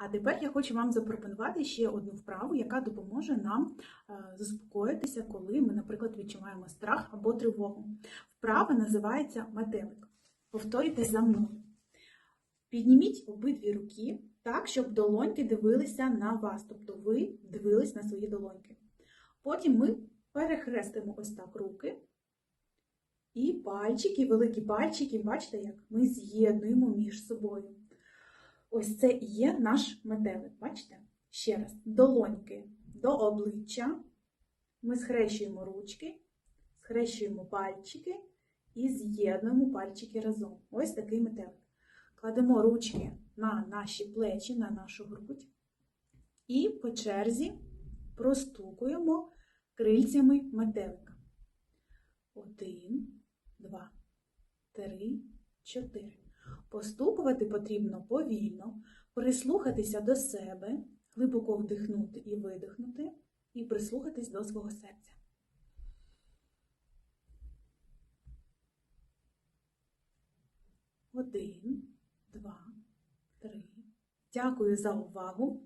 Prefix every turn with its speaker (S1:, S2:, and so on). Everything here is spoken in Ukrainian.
S1: А тепер я хочу вам запропонувати ще одну вправу, яка допоможе нам е, заспокоїтися, коли ми, наприклад, відчуваємо страх або тривогу. Вправа називається метелик. Повторюйте за мною. Підніміть обидві руки так, щоб долоньки дивилися на вас, тобто ви дивились на свої долоньки. Потім ми перехрестимо ось так руки. І пальчики, великі пальчики, бачите, як ми з'єднуємо між собою. Ось це і є наш метелик. Бачите? Ще раз, долоньки до обличчя. Ми схрещуємо ручки, схрещуємо пальчики і з'єднуємо пальчики разом. Ось такий метелик. Кладемо ручки на наші плечі, на нашу грудь. І по черзі простукуємо крильцями метелика. Один, два, три, чотири. Постукувати потрібно повільно, прислухатися до себе, глибоко вдихнути і видихнути, і прислухатись до свого серця. Один, два, три. Дякую за увагу.